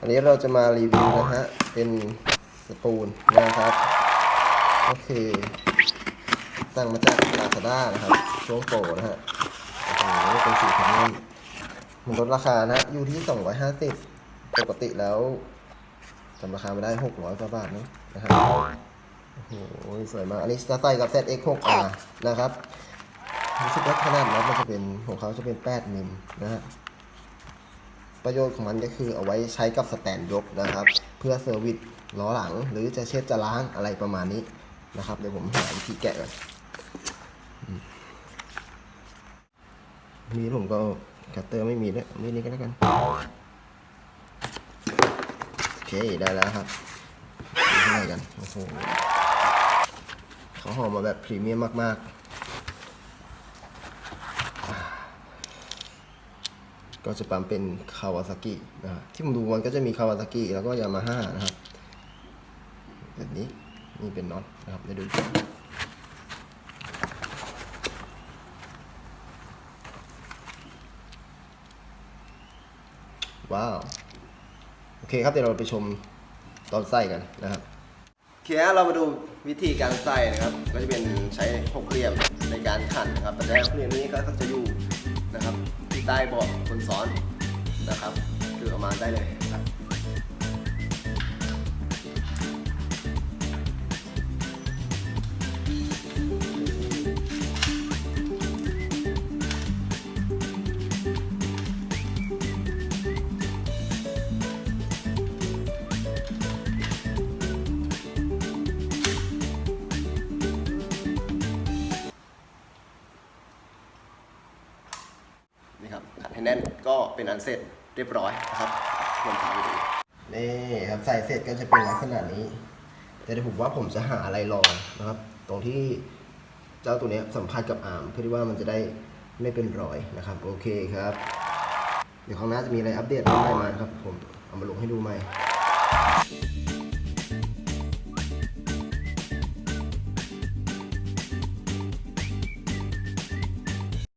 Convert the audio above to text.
อันนี้เราจะมารีวิวนะฮะ เป็นสปูนนะครับ ก็คือสั่งมาจาก Lazada นะครับ ช่วงโปรนะฮะโอ้โหเป็นสีพรีเมียมมันลดราคานะอยู่ที่ 250 ปกติแล้วจำราคาไม่ได้ 600กว่าบาทนะนะครับโอ้โหสวยมาก อันนี้จะใส่กับ ZX6R นะครับรู้สึกว่าขนาดน็อตมันจะเป็นของเขาจะเป็น 8 มิลนะฮะ ประโยชน์ของมันก็คือเอาไว้ใช้กับสแตนยกนะครับ เพื่อเซอร์วิสล้อหลัง หรือจะเช็ดจะล้างอะไรประมาณนี้นะครับ เดี๋ยวผมหาวิธีแกะก่อนมมีผมก็คัตเตอร์ไม่มีด้วยมีนี้ก็แล้วกันโอเคได้แล้วครับดูข้างในกันโอ้โหเขาห่อมาแบบพรีเมียมมากๆ ก็จะปั๊มเป็นคาวาซากินะครับที่ผมดูมันก็จะมีคาวาซากิแล้วก็ยามาฮ่านะครับแบบนี้นี่เป็นน็อตนะครับไปดูว้าว โอเคครับเดี๋ยวเราไปชมตอนใส่กันนะครับโอเคเรามาดูวิธีการใส่นะครับ ก็จะเป็นใช้หกเหลี่ยมในการขันนะครับแต่หกเหลี่ยมนี้ก็จะอยู่ ใต้เบาะคนสอนนะครับคือเออกมาได้เลยครับ ครับขัดให้แน่นก็เป็นอันเสร็จเรียบร้อยนะครับลองพาไปดูนี่ครับใส่เสร็จก็จะเป็นลักษณะนี้ แต่เดี๋ยวผมว่าผมจะหาอะไรรองนะครับ ตรงที่เจ้าตัวเนี้ยสัมผัสกับอาร์มเพื่อที่ว่ามันจะได้ไม่เป็นรอยนะครับ โอเคครับ เดี๋ยวข้างหน้าจะมีอะไรอัปเดตใหม่มานะครับผมเอามาลงให้ดูใหม่